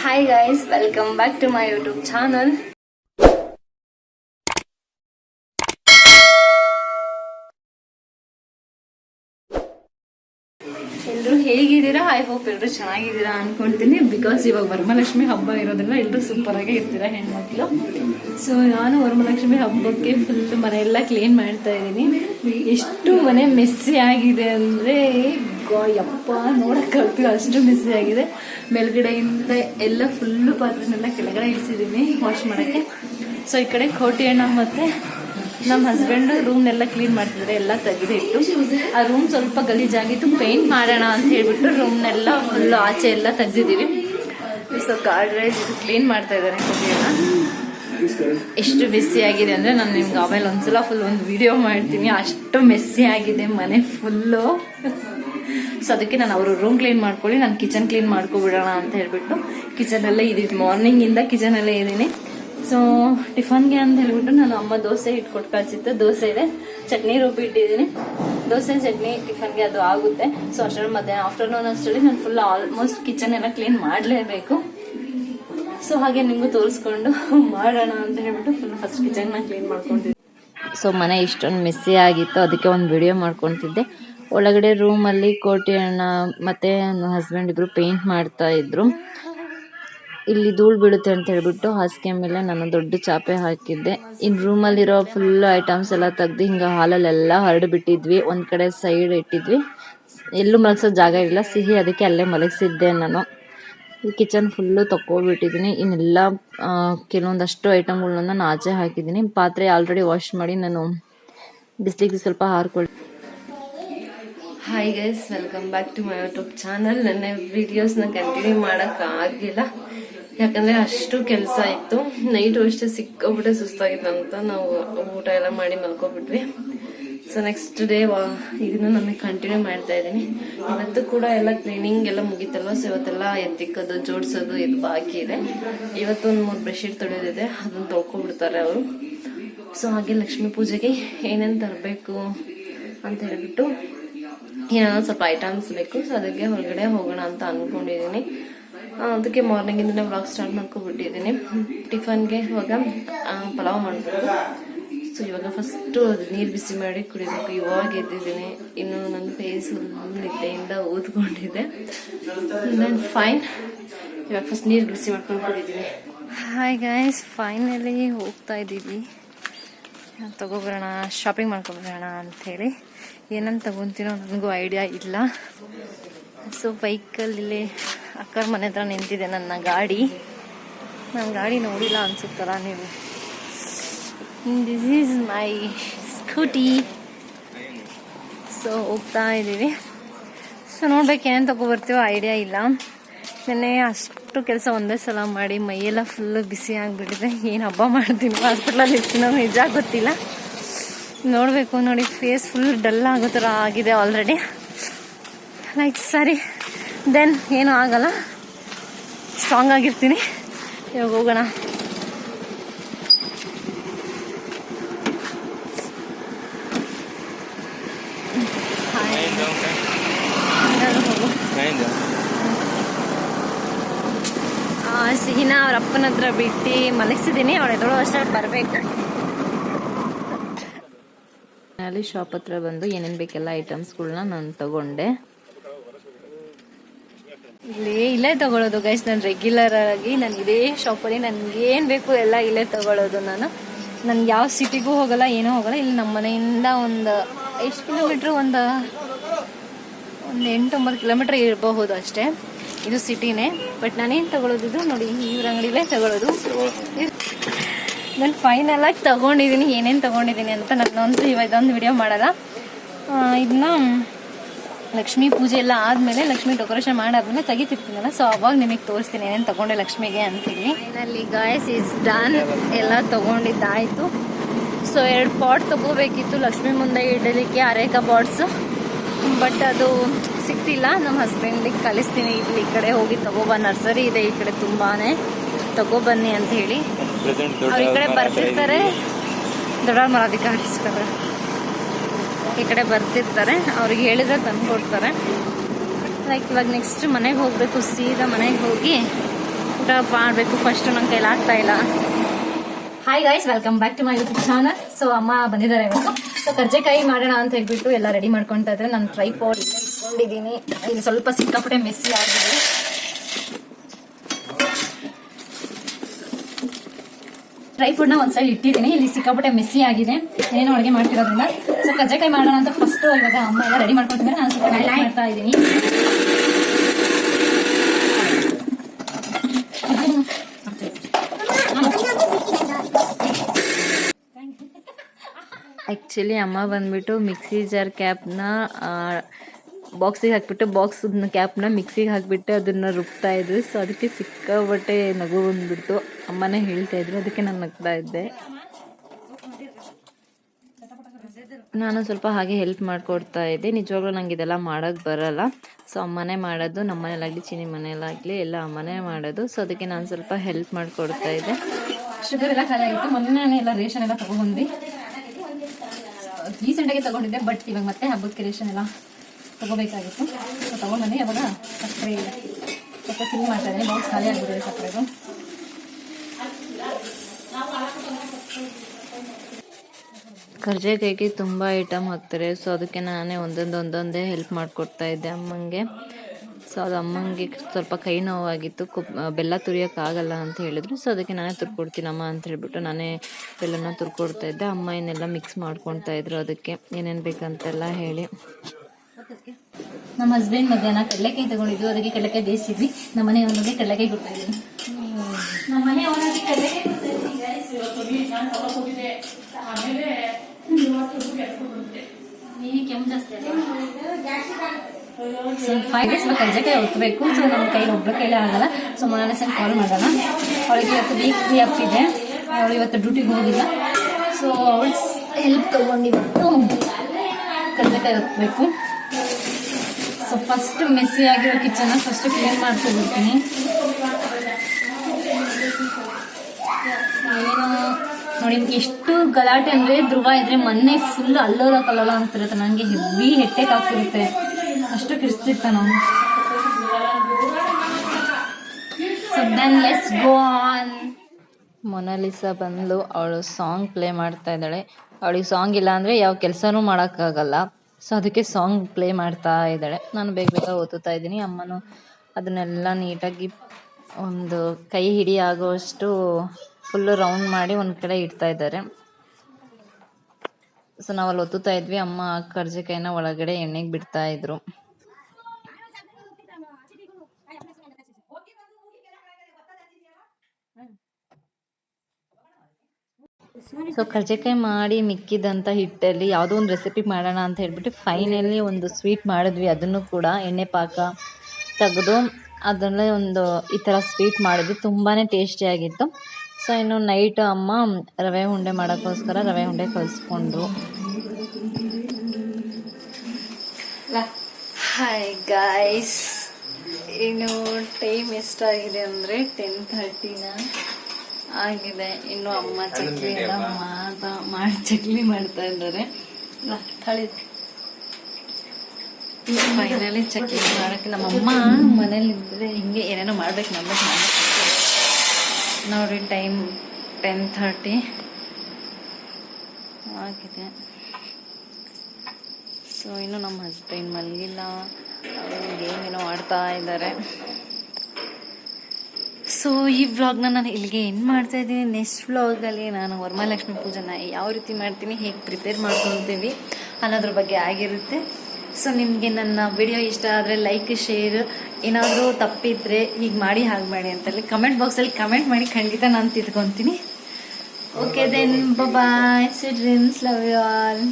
Hi guys welcome back to my YouTube channel ಎಲ್ಲರೂ ಹೇಗಿದ್ದೀರಾ? I hope ಎಲ್ಲರೂ ಚೆನ್ನಾಗಿದ್ದೀರಾ ಅನ್ಕೊಂತೀನಿ. ಬಿಕಾಸ್ ಇವಾಗ ವರಮಲಕ್ಷ್ಮಿ ಹಬ್ಬ ಇರೋದ್ರಿಂದ ಎಲ್ಲರೂ ಸೂಪರ್ ಆಗಿ ಇರ್ತೀರಾ ಹೆಣ್ಮಕ್ಳು? ಸೊ ನಾನು ವರಮಲಕ್ಷ್ಮಿ ಹಬ್ಬಕ್ಕೆ ಫುಲ್ ಮನೆಯೆಲ್ಲ ಕ್ಲೀನ್ ಮಾಡ್ತಾ ಇದ್ದೀನಿ. ಎಷ್ಟು ಮನೆ ಮೆಸ್ಸಿ ಆಗಿದೆ ಅಂದರೆ ಯಪ್ಪ ನೋಡೋಕ್ಕಾಗ್ತೀವಿ ಅಷ್ಟು ಬಿಸಿ ಆಗಿದೆ. ಮೇಲ್ಗಡೆಯಿಂದ ಎಲ್ಲ ಫುಲ್ಲು ಪಾತ್ರೆನೆಲ್ಲ ಕೆಳಗಡೆ ಇಳಿಸಿದ್ದೀನಿ ವಾಶ್ ಮಾಡೋಕ್ಕೆ. ಸೊ ಈ ಕಡೆ ಕೋಟಿ ಅಣ್ಣ ಮತ್ತು ನಮ್ಮ ಹಸ್ಬೆಂಡ್ ರೂಮ್ನೆಲ್ಲ ಕ್ಲೀನ್ ಮಾಡ್ತಿದ್ರೆ, ಎಲ್ಲ ತೆಗೆದಿಟ್ಟು. ಆ ರೂಮ್ ಸ್ವಲ್ಪ ಗಲೀಜಾಗಿತ್ತು ಪೇಂಟ್ ಮಾಡೋಣ ಅಂತ ಹೇಳ್ಬಿಟ್ಟು ರೂಮ್ನೆಲ್ಲ ಫುಲ್ ಆಚೆ ಎಲ್ಲ ತೆಗ್ದಿದ್ದೀವಿ ಸೊ ಗಾಡ್ರೇಜ್ ಇದು ಕ್ಲೀನ್ ಮಾಡ್ತಾ ಇದ್ದಾರೆ ಎಷ್ಟು ಮೆಸ್ಸಿ ಆಗಿದೆ ಅಂದರೆ ನಾನು ನಿಮ್ಗೆ ಆಮೇಲೆ ಒಂದ್ಸಲ ಫುಲ್ ಒಂದು ವಿಡಿಯೋ ಮಾಡ್ತೀನಿ. ಅಷ್ಟು ಮೆಸ್ಸಿ ಆಗಿದೆ, ಮನೆ ಫುಲ್ಲು ಸೊ ಅದಕ್ಕೆ ನಾನು ಅವರು ರೂಮ್ ಕ್ಲೀನ್ ಮಾಡ್ಕೊಳ್ಳಿ, ನಾನು ಕಿಚನ್ ಕ್ಲೀನ್ ಮಾಡ್ಕೊಬಿಡೋಣ ಅಂತ ಹೇಳ್ಬಿಟ್ಟು ಕಿಚನಲ್ಲೇ ಇದೀವಿ ಮಾರ್ನಿಂಗಿಂದ ಕಿಚನಲ್ಲೇ ಇದ್ದೀನಿ. ಸೊ ಟಿಫನ್ಗೆ ಅಂತ ಹೇಳ್ಬಿಟ್ಟು ನಾನು ಅಮ್ಮ ದೋಸೆ ಇಟ್ಕೊಟ್ಟು ಕಳಿಸಿತ್ತು. ದೋಸೆ ಇದೆ. ಚಟ್ನಿ ರುಬ್ಬಿಟ್ಟಿದ್ದೀನಿ ದೋಸೆ, ಚಟ್ನಿ ಟಿಫನ್ಗೆ ಅದು ಆಗುತ್ತೆ. ಸೊ ಅಷ್ಟರಲ್ಲಿ ಮಧ್ಯಾಹ್ನ ಆಫ್ಟರ್ನೂನ್ ಅಷ್ಟರಲ್ಲಿ ನಾನು ಫುಲ್ ಆಲ್ಮೋಸ್ಟ್ ಕಿಚನ್ ಎಲ್ಲ ಕ್ಲೀನ್ ಮಾಡಲೇಬೇಕು. ಸೊ ಹಾಗೆ ನಿಮಗೂ ತೋರಿಸ್ಕೊಂಡು ಮಾಡೋಣ ಅಂತ ಹೇಳ್ಬಿಟ್ಟು ಫುಲ್ ಫಸ್ಟ್ ಕಿಚನ್ನ ಕ್ಲೀನ್ ಮಾಡ್ಕೊಂಡಿದ್ದೆ ಸೊ ಮನೆ ಇಷ್ಟೊಂದು ಮೆಸ್ಸಿ ಆಗಿತ್ತು. ಅದಕ್ಕೆ ಒಂದು ವಿಡಿಯೋ ಮಾಡ್ಕೊತಿದ್ದೆ. ಒಳಗಡೆ ರೂಮಲ್ಲಿ ಕೋಟಿ ಅಣ್ಣ ಮತ್ತೆ ನನ್ನ ಹಸ್ಬೆಂಡ್ ಇಬ್ರು ಪೇಂಟ್ ಮಾಡ್ತಾ ಇದ್ರು. ಇಲ್ಲಿ ಧೂಳು ಬೀಳುತ್ತೆ ಅಂತ ಹೇಳ್ಬಿಟ್ಟು ಹಾಸಿಗೆ ಮೇಲೆ ನಾನು ದೊಡ್ಡ ಚಾಪೆ ಹಾಕಿದ್ದೆ. ರೂಮ್ ಅಲ್ಲಿರೋ ಫುಲ್ ಐಟಮ್ಸ್ ಎಲ್ಲ ತೆಗ್ದು ಹಿಂಗೆ ಹಾಲಲ್ಲೆಲ್ಲ ಹರಡು ಬಿಟ್ಟಿದ್ವಿ. ಒಂದ್ ಕಡೆ ಸೈಡ್ ಇಟ್ಟಿದ್ವಿ. ಎಲ್ಲೂ ಮಲಗಿಸೋ ಜಾಗ ಇಲ್ಲ ಸಿಹಿ ಅದಕ್ಕೆ ಅಲ್ಲೇ ಮಲಗಿಸಿದ್ದೆ ನಾನು. ಕಿಚನ್ ಫುಲ್ಲು ತಕ್ಕೊಬಿಟ್ಟಿದ್ದೀನಿ ಇನ್ನೆಲ್ಲ ಕೆಲವೊಂದಷ್ಟು ಐಟಮ್ಗಳನ್ನ ನಾನು ಆಚೆ ಹಾಕಿದ್ದೀನಿ ಪಾತ್ರೆ ಆಲ್ರೆಡಿ ವಾಶ್ ಮಾಡಿ ನಾನು ಬಿಸಿಲಿಗೆ ಸ್ವಲ್ಪ ಹಾರ್ಕೊಳ್ hi guys welcome back to my YouTube channel ನನ್ನ ವಿಡಿಯೋಸ್ನ ಕಂಟಿನ್ಯೂ ಮಾಡೋಕ್ಕಾಗಿಲ್ಲ ಯಾಕಂದರೆ ಅಷ್ಟು ಕೆಲಸ ಇತ್ತು. ನೈಟು ಅಷ್ಟೇ ಸಿಕ್ಕೋಬಿಟ್ಟೆ ಸುಸ್ತಾಗಿತ್ತು ಅಂತ ನಾವು ಊಟ ಎಲ್ಲ ಮಾಡಿ ಮಲ್ಕೊಬಿಟ್ವಿ. ಸೊ ನೆಕ್ಸ್ಟ್ ಡೇ ಇದನ್ನು ನಾನು ಕಂಟಿನ್ಯೂ ಮಾಡ್ತಾ ಇದ್ದೀನಿ. ಇವತ್ತು ಕೂಡ ಎಲ್ಲ ಕ್ಲೀನಿಂಗ್ ಎಲ್ಲ ಮುಗೀತಲ್ವ? ಸೊ ಇವತ್ತೆಲ್ಲ ಎತ್ತಿಕ್ಕೋದು, ಜೋಡಿಸೋದು ಇದು ಬಾಕಿ ಇದೆ. ಇವತ್ತು ಒಂದು ಮೂರು ಬೆಡ್ಶೀಟ್ ತೊಳೆಯೋದಿದೆ ಅದನ್ನು ತೊಳ್ಕೊಬಿಡ್ತಾರೆ ಅವರು. ಸೊ ಹಾಗೆ ಲಕ್ಷ್ಮೀ ಪೂಜೆಗೆ ಏನೇನು ತರಬೇಕು ಅಂತ ಹೇಳ್ಬಿಟ್ಟು ಏನೋ ಸ್ವಲ್ಪ ಐಟಮ್ಸ್ ಬೇಕು ಸೊ ಅದಕ್ಕೆ ಹೊರಗಡೆ ಹೋಗೋಣ ಅಂತ ಅಂದ್ಕೊಂಡಿದ್ದೀನಿ ಅದಕ್ಕೆ ಮಾರ್ನಿಂಗಿಂದನೇ ಬ್ಲಾಗ್ ಸ್ಟಾರ್ಟ್ ಮಾಡ್ಕೊಬಿಟ್ಟಿದ್ದೀನಿ ಟಿಫನ್ಗೆ ಇವಾಗ ಪಲಾವ್ ಮಾಡಬೇಕು. ಸೊ ಇವಾಗ ಫಸ್ಟು ನೀರು ಬಿಸಿ ಮಾಡಿ ಕುಡಿಬೇಕು. ಇವಾಗ ಎದ್ದಿದ್ದೀನಿ. ಇನ್ನು ನನ್ನ ಫೇಸ್ ನಿದ್ದೆಯಿಂದ ಊದ್ಕೊಂಡಿದ್ದೆ. ನಾನು ಫೈನ್ ಇವಾಗ ಫಸ್ಟ್ ನೀರು ಬಿಸಿ ಮಾಡ್ಕೊಂಡು ಕುಡಿದ್ದೀನಿ ಹಾಯ್ ಗಾಯ್ಸ್ ಫೈನಲಿ ಹೋಗ್ತಾ ಇದ್ದೀವಿ. ತಗೋಬರೋಣ ಶಾಪಿಂಗ್ ಮಾಡ್ಕೊಬರೋಣ ಅಂಥೇಳಿ ಏನಂತ ತಗೊತೀನೋ ನನಗೂ ಐಡಿಯಾ ಇಲ್ಲ. ಸೊ ಬೈಕಲ್ಲಿ ಅಕ್ಕರ ಮನೆ ಹತ್ರ ನಿಂತಿದೆ ನನ್ನ ಗಾಡಿ. ನನ್ನ ಗಾಡಿ ನೋಡಿಲ್ಲ ಅನ್ಸುತ್ತಲ್ಲ ನೀವು? This is my scooty so ಹೋಗ್ತಾ ಇದ್ದೀವಿ. ಸೊ ನೋಡ್ಬೇಕು ಏನೇನು ತಗೊಬರ್ತೀವೋ ಐಡಿಯಾ ಇಲ್ಲ. ನೆನ್ನೆ ಅಷ್ಟು ಕೆಲಸ ಒಂದೇ ಸಲ ಮಾಡಿ ಮೈಯೆಲ್ಲ ಫುಲ್ಲು ಬಿಸಿ ಆಗಿಬಿಟ್ಟಿದೆ. ಏನು ಹಬ್ಬ ಮಾಡ್ತೀನಿ ಹಾಸ್ಪಿಟ್ಲಲ್ಲಿ ಇರ್ತೀನೋ ನಿಜ ಗೊತ್ತಿಲ್ಲ. ನೋಡಬೇಕು ನೋಡಿ ಫೇಸ್ ಫುಲ್ ಡಲ್ ಆಗೋ ಥರ ಆಗಿದೆ ಆಲ್ರೆಡಿ ಲೈಕ್ ಸರಿ. ದೆನ್ ಏನೂ ಆಗಲ್ಲ. ಸ್ಟ್ರಾಂಗ್ ಆಗಿರ್ತೀನಿ. ಇವಾಗ ಹೋಗೋಣ. ಸಿಹಿನ ಅವ್ರ ಅಪ್ಪನ ಹತ್ರ ಬಿಟ್ಟು ಮಲಗಿಸಿದ್ದೀನಿ. ಅವಳ ಎದುರು ಅಷ್ಟೇ ಬರಬೇಕು. ಅಲ್ಲಿ ಶಾಪ್ ಹತ್ರ ಬಂದು ಏನೇನು ಬೇಕೆಲ್ಲ ಐಟಮ್ಸ್ಗಳನ್ನ ನಾನು ತಗೊಂಡೆ. ಇಲ್ಲಿ, ಇಲ್ಲೇ ತಗೊಳ್ಳೋದು ಗೈಸ್ ನಾನು ರೆಗ್ಯುಲರ್ ಆಗಿ ನಾನು ಇದೇ ಶಾಪಲ್ಲಿ ನನಗೆ ಏನು ಬೇಕು ಎಲ್ಲ ಇಲ್ಲೇ ತಗೊಳ್ಳೋದು ನಾನು. ನಾನು ಯಾವ ಸಿಟಿಗೂ ಹೋಗಲ್ಲ, ಏನೂ ಹೋಗಲ್ಲ. ಇಲ್ಲಿ ನಮ್ಮ ಮನೆಯಿಂದ ಒಂದು ಎಷ್ಟು ಕಿಲೋಮೀಟ್ರ್ ಒಂದು? ಒಂದು ಎಂಟೊಂಬತ್ತು ಕಿಲೋಮೀಟ್ರ್ ಇರಬಹುದು ಅಷ್ಟೇ. ಇದು ಸಿಟಿನೇ ಬಟ್ ನಾನೇನು ತಗೊಳ್ಳೋದು ಇದು ನೋಡಿ ಇವ್ರ ಅಂಗಡಿಲೇ ತಗೊಳ್ಳೋದು ನಾನು ಫೈನಲ್ ಆಗಿ ತಗೊಂಡಿದ್ದೀನಿ ಏನೇನು ತಗೊಂಡಿದ್ದೀನಿ ಅಂತ ನಾನೊಂದು ಇವಾಗ ಇದೊಂದು ವಿಡಿಯೋ ಮಾಡಲ್ಲ. ಇದನ್ನ ಲಕ್ಷ್ಮೀ ಪೂಜೆ ಎಲ್ಲ ಆದಮೇಲೆ, ಲಕ್ಷ್ಮಿ ಡೆಕೋರೇಷನ್ ಮಾಡಾದ್ಮೇಲೆ ತೆಗಿತಿರ್ತೀನಲ್ಲ. ಸೊ ಅವಾಗ ನಿಮಗೆ ತೋರಿಸ್ತೀನಿ ಏನೇನು ತಗೊಂಡೆ ಲಕ್ಷ್ಮಿಗೆ ಅಂತೀನಿ ಫೈನಲಿ ಗಾಯಸ್ ಇಸ್ ಡನ್ ಎಲ್ಲ ತಗೊಂಡಿದ್ದಾಯ್ತು. ಸೊ ಎರಡು ಪಾಟ್ ತಗೋಬೇಕಿತ್ತು ಲಕ್ಷ್ಮಿ ಮುಂದೆ ಇಡಲಿಕ್ಕೆ, ಅರೇಕ ಪಾಟ್ಸ್ ಬಟ್ ಅದು ಸಿಗ್ತಿಲ್ಲ. ನಮ್ಮ ಹಸ್ಬೆಂಡಿಗೆ ಕಲಿಸ್ತೀನಿ ಇಲ್ಲಿ ಈ ಕಡೆ ಹೋಗಿ ತಗೋಬಾ ನರ್ಸರಿ ಇದೆ, ಈ ಕಡೆ ತುಂಬಾನೇ. ತಗೋಬನ್ನಿ ಅಂತ ಹೇಳಿ. ಅವ್ರು ಈ ಕಡೆ ಬರ್ತಿರ್ತಾರೆ. ದೊಡ್ಡವ್ರ ಮರ ಅದಕ್ಕೆ ಹಾಕಿಸ್ತಾರೆ ಈ ಕಡೆ ಬರ್ತಿರ್ತಾರೆ. ಅವ್ರಿಗೆ ಹೇಳಿದ್ರೆ ತಂದು ಕೊಡ್ತಾರೆ. ಲೈಕ್ ಇವಾಗ ನೆಕ್ಸ್ಟ್ ಮನೆಗೆ ಹೋಗಬೇಕು ಸೀದಾ ಮನೆಗೆ ಹೋಗಿ ಊಟ ಮಾಡಬೇಕು. ಫಸ್ಟ್ ನಂಗೆ ಕೈಲಾಗ್ತಾ ಇಲ್ಲ. Hi guys welcome back to my YouTube channel so ಅಮ್ಮ ಬಂದಿದ್ದಾರೆ ಇವತ್ತು ಸೊ ಕರ್ಜೆಕಾಯಿ ಮಾಡೋಣ ಅಂತ ಹೇಳ್ಬಿಟ್ಟು ಎಲ್ಲ ರೆಡಿ ಮಾಡ್ಕೊತಾ ಇದ್ರೆ ನಾನು ಟ್ರೈ ಪೌಡ್ ಇಟ್ಕೊಂಡಿದ್ದೀನಿ. ಇಲ್ಲಿ ಸ್ವಲ್ಪ ಸಿಕ್ಕಾಪಟ್ಟೆ ಮೆಸ್ಸಿ ಆಗಿದೆ ಡ್ರೈ ಫುಡ್ನ ಒಂದು ಸೈಡ್ ಇಟ್ಟಿದ್ದೀನಿ. ಇಲ್ಲಿ ಸಿಕ್ಕಾಪಟ್ಟೆ ಮೆಸ್ಸಿ ಆಗಿದೆ. ಏನೇನೋ ಅಡುಗೆ ಮಾಡ್ತಿರೋದ್ರಿಂದ. ಸೊ ಕಜ್ಜಾಕಾಯಿ ಮಾಡೋಣ ಅಂತ ಫಸ್ಟ್ ಇವಾಗ ಅಮ್ಮ ಎಲ್ಲ ರೆಡಿ ಮಾಡ್ಕೊತಿದ್ದಾರೆ ನಾನು ಸ್ವಲ್ಪ help ಮಾಡ್ತಾ ಇದ್ದೀನಿ. ಆ್ಯಕ್ಚುಲಿ ಅಮ್ಮ ಬಂದ್ಬಿಟ್ಟು ಮಿಕ್ಸಿ ಜಾರ್ ಕ್ಯಾಪ್ನ ಬಾಕ್ಸಿಗೆ ಹಾಕಿಬಿಟ್ಟು ಬಾಕ್ಸ್ ಕ್ಯಾಪ್ನ ಮಿಕ್ಸಿಗೆ ಹಾಕಿಬಿಟ್ಟು ಅದನ್ನು ರುಬ್ತಾ ಇದ್ವಿ. ಸೊ ಅದಕ್ಕೆ ಸಿಕ್ಕಾಬಟ್ಟೆ ನಗು ಬಂದ್ಬಿಡ್ತು. ಅಮ್ಮನೇ ಹೇಳ್ತಾ ಇದ್ರು, ಅದಕ್ಕೆ ನಾನು ನಗ್ತಾ ಇದ್ದೆ. ನಾನು ಸ್ವಲ್ಪ ಹಾಗೆ ಹೆಲ್ಪ್ ಮಾಡಿಕೊಡ್ತಾ ಇದ್ದೆ. ನಿಜವಾಗ್ಲೂ ನಂಗೆ ಇದೆಲ್ಲ ಮಾಡೋಕ್ಕೆ ಬರಲ್ಲ. ಸೊ ಅಮ್ಮನೇ ಮಾಡೋದು ನಮ್ಮ ಮನೇಲಾಗಲಿ ಚಿನಿ ಮನೇಲಾಗಲಿ, ಎಲ್ಲ ಅಮ್ಮನೇ ಮಾಡೋದು. ಸೊ ಅದಕ್ಕೆ ನಾನು ಸ್ವಲ್ಪ ಹೆಲ್ಪ್ ಮಾಡಿಕೊಡ್ತಾ ಇದ್ದೆ. ಶುಗರ್ ಎಲ್ಲ ಖಾಲಿ ಆಗಿತ್ತು. ಮೊನ್ನೆ ಎಲ್ಲ ರೇಷನ್ ಎಲ್ಲ ತಗೊಂಡ್ಬಂದ್ವಿ. ರೀಸೆಂಟಾಗಿ ತಗೊಂಡಿದ್ದೆ ಬಟ್ ಇವಾಗ ಮತ್ತೆ ಹಬ್ಬಕ್ಕೆ ರೇಷನ್ ಎಲ್ಲ ತಗೋಬೇಕಾಗಿತ್ತು. ಸೊ ತಗೊಂಡ್ಬಂದು ಅವಾಗ ಸಕ್ಕರೆ ಸ್ವಲ್ಪ ಫಿಲ್ ಮಾಡ್ತಾ ಇದ್ದೀನಿ ಬಾಕ್ಸ್ ಖಾಲಿ ಆಗಿಬಿಟ್ಟಿದೆ ಸಕ್ಕರೆದು ಕರ್ಜೆಕಾಯಿಗೆ ತುಂಬ ಐಟಮ್ ಹಾಕ್ತಾರೆ. ಸೊ ಅದಕ್ಕೆ ನಾನೇ ಒಂದೊಂದು, ಒಂದೊಂದೇ ಹೆಲ್ಪ್ ಮಾಡಿಕೊಡ್ತಾ ಇದ್ದೆ ಅಮ್ಮಂಗೆ. ಸೊ ಅದು ಅಮ್ಮಂಗೆ ಸ್ವಲ್ಪ ಕೈ ನೋವಾಗಿತ್ತು. ಕು, ಬೆಲ್ಲ ತುರಿಯೋಕ್ಕಾಗಲ್ಲ ಅಂತ ಹೇಳಿದ್ರು. ಸೊ ಅದಕ್ಕೆ ನಾನೇ ತುರ್ಕೊಡ್ತೀನಮ್ಮ ಅಂತ ಹೇಳಿಬಿಟ್ಟು ನಾನೇ ಬೆಲ್ಲನ ತುರ್ಕೊಡ್ತಾ ಇದ್ದೆ. ಅಮ್ಮ ಏನೆಲ್ಲ ಮಿಕ್ಸ್ ಮಾಡ್ಕೊಳ್ತಾ ಇದ್ರು ಅದಕ್ಕೆ. ಏನೇನು ಬೇಕಂತೆಲ್ಲ ಹೇಳಿ. ನಮ್ಮ ಹಸ್ಬೆಂಡ್ ಮಧ್ಯಾಹ್ನ ಕಡಲೆಕಾಯಿ ತಗೊಂಡಿದ್ದು ಅದಕ್ಕೆ ಕಡಲೆಕಾಯಿ ಬೇಯಿಸಿದ್ವಿ. ನಮ್ಮ ಮನೆ ಅವನಿಗೆ ಕಡಲೆಕಾಯಿ ಕೊಡ್ತಾ ಇದ್ದೀನಿ. ನಮ್ಮ ಮನೆ ಅವನಿಗೆ ಕಡಲೆಕಾಯಿ ಕೊಡ್ತಾ ಇದ್ದೀನಿ. ನೀನು ಕೆಮ್ಮು ಜಾಸ್ತಿ ಸೊ ಫೈವ್ ಡೇಸ್ ಕರ್ಜಕಾಯಿ ಒತ್ತಬೇಕು ಸೊ ನಮ್ಮ ಕೈ ಒಬ್ಬಕೈಲೇ ಆಗಲ್ಲ. ಸೊ ಮೊನ್ನೆ ಸಹ ಕಾಲ್ ಮಾಡೋಣ. ಅವಳಿಗೆ ಇವತ್ತು ವೀಕ್ ಫ್ರೀ ಆಗ್ತಿದೆ ಅವಳು ಇವತ್ತು ಡ್ಯೂಟಿಗೆ ಹೋಗಿಲ್ಲ. ಸೊ ಅವಳು ಹೆಲ್ಪ್ ತಗೊಂಡಿವತ್ತು ಕಡಲೆಕಾಯಿ ಒತ್ತಬೇಕು ಸೊ ಫಸ್ಟ್ ಮೆಸ್ಸಿ ಆಗಿರೋ ಕಿಚನ್ ಫಸ್ಟ್ ಕ್ಲೀನ್ ಮಾಡ್ಕೊಬಿಡ್ತೀನಿ. ಏನು, ನೋಡಿ, ಎಷ್ಟು ಗಲಾಟೆ ಅಂದ್ರೆ ಧ್ರುವ ಇದ್ರೆ ಮೊನ್ನೆ ಫುಲ್ ಅಲ್ಲೋಲ ಕಲ್ಲೋಲ ಅಂತಿರುತ್ತೆ ನನಗೆ ಹೆವಿ ಹೆಟ್ಟೆ ಆಗ್ತಿರುತ್ತೆ. ಅಷ್ಟು ಕಿರಿಸ್ತಿರ್ತ ನಾನು. So then let's go on Monalisa ಬಂದು ಅವಳು ಸಾಂಗ್ ಪ್ಲೇ ಮಾಡ್ತಾ ಇದ್ದಾಳೆ. ಅವಳಿಗೆ ಸಾಂಗ್ ಇಲ್ಲ ಅಂದರೆ ಯಾವ ಕೆಲಸನೂ ಮಾಡೋಕ್ಕಾಗಲ್ಲ. ಸೊ ಅದಕ್ಕೆ ಸಾಂಗ್ ಪ್ಲೇ ಮಾಡ್ತಾ ಇದ್ದಾಳೆ. ನಾನು ಬೇಗ ಬೇಗ ಓದುತ್ತಾ ಇದ್ದೀನಿ. ಅಮ್ಮನೂ ಅದನ್ನೆಲ್ಲ ನೀಟಾಗಿ ಒಂದು ಕೈ ಹಿಡಿ ಆಗುವಷ್ಟು ಫುಲ್ಲು ರೌಂಡ್ ಮಾಡಿ ಒಂದು ಕಡೆ ಇಡ್ತಾ ಇದ್ದಾರೆ. ಸೊ ನಾವಲ್ಲಿ ಒತ್ತುತ್ತಾ ಇದ್ವಿ. ಅಮ್ಮ ಕರ್ಜಿಕಾಯಿನ ಒಳಗಡೆ ಎಣ್ಣೆಗೆ ಬಿಡ್ತಾ ಇದ್ರು. ಸೊ ಕರ್ಜಿಕಾಯಿ ಮಾಡಿ ಮಿಕ್ಕಿದಂಥ ಹಿಟ್ಟಲ್ಲಿ ಯಾವುದೋ ಒಂದು ರೆಸಿಪಿ ಮಾಡೋಣ ಅಂತ ಹೇಳ್ಬಿಟ್ಟು ಫೈನಲಿ ಒಂದು ಸ್ವೀಟ್ ಮಾಡಿದ್ವಿ. ಅದನ್ನು ಕೂಡ ಎಣ್ಣೆ ಪಾಕ ತೆಗೆದು ಅದನ್ನೇ ಒಂದು ಈ ಥರ ಸ್ವೀಟ್ ಮಾಡಿದ್ವಿ. ತುಂಬಾ ಟೇಸ್ಟಿಯಾಗಿತ್ತು ಸೊ ಇನ್ನು ನೈಟ್ ಅಮ್ಮ ರವೆ ಉಂಡೆ ಮಾಡೋಕ್ಕೋಸ್ಕರ ರವೆ ಉಂಡೆ ಕಲಿಸ್ಕೊಂಡ್ರು. ಹಾಯ್ ಗಾಯ್ಸ್ ಇನ್ನು ಟೈಮ್ ಎಷ್ಟಾಗಿದೆ ಅಂದರೆ ಟೆನ್ ಥರ್ಟಿನ ಆಗಿದೆ. ಇನ್ನು ಅಮ್ಮ ಚಕ್ಲಿ ಎಲ್ಲ ಮಾತಾ ಮಾಡಿ ಚಕ್ಲಿ ಮಾಡ್ತಾ ಇದ್ದಾರೆ. ಫೈನಲಿ ಚಕ್ಲಿ ಅಮ್ಮ ನಮ್ಮಮ್ಮ ಮನೇಲಿದ್ದರೆ ಹಿಂಗೆ ಏನೇನೋ ಮಾಡ್ಬೇಕು ನಮ್ಮ ನೋಡಿ ಟೈಮ್ ಟೆನ್ ಥರ್ಟಿ ಆಗಿದೆ. ಸೊ ಇನ್ನು ನಮ್ಮ ಹಸ್ಬೆಂಡ್ ಮಲಗಿಲ್ಲ. ಗೇಮ್ ಏನೋ ಆಡ್ತಾ ಇದ್ದಾರೆ. ಸೊ ಈ ವ್ಲಾಗ್ನ ನಾನು ಇಲ್ಲಿಗೆ ಏನು ಮಾಡ್ತಾ ಇದ್ದೀನಿ. ನೆಕ್ಸ್ಟ್ ವ್ಲಾಗಲ್ಲಿ ನಾನು ವರಮಹಾಲಕ್ಷ್ಮಿ ಪೂಜೆನ ಯಾವ ರೀತಿ ಮಾಡ್ತೀನಿ, ಹೇಗೆ ಪ್ರಿಪೇರ್ ಮಾಡ್ಕೊಳ್ತೀವಿ ಅನ್ನೋದ್ರ ಬಗ್ಗೆ ಆಗಿರುತ್ತೆ. ಸೊ ನಿಮಗೆ ನನ್ನ ವಿಡಿಯೋ ಇಷ್ಟ ಆದರೆ ಲೈಕ್ ಶೇರ್ ಏನಾದರೂ ತಪ್ಪಿದ್ರೆ ಹೀಗೆ ಮಾಡಿ, ಹಾಗೆ ಮಾಡಿ ಅಂತಲ್ಲಿ ಕಮೆಂಟ್ ಬಾಕ್ಸಲ್ಲಿ ಕಮೆಂಟ್ ಮಾಡಿ ಖಂಡಿತ ನಾನು ತಿದ್ಕೊತೀನಿ. Okay then bye see dreams love you all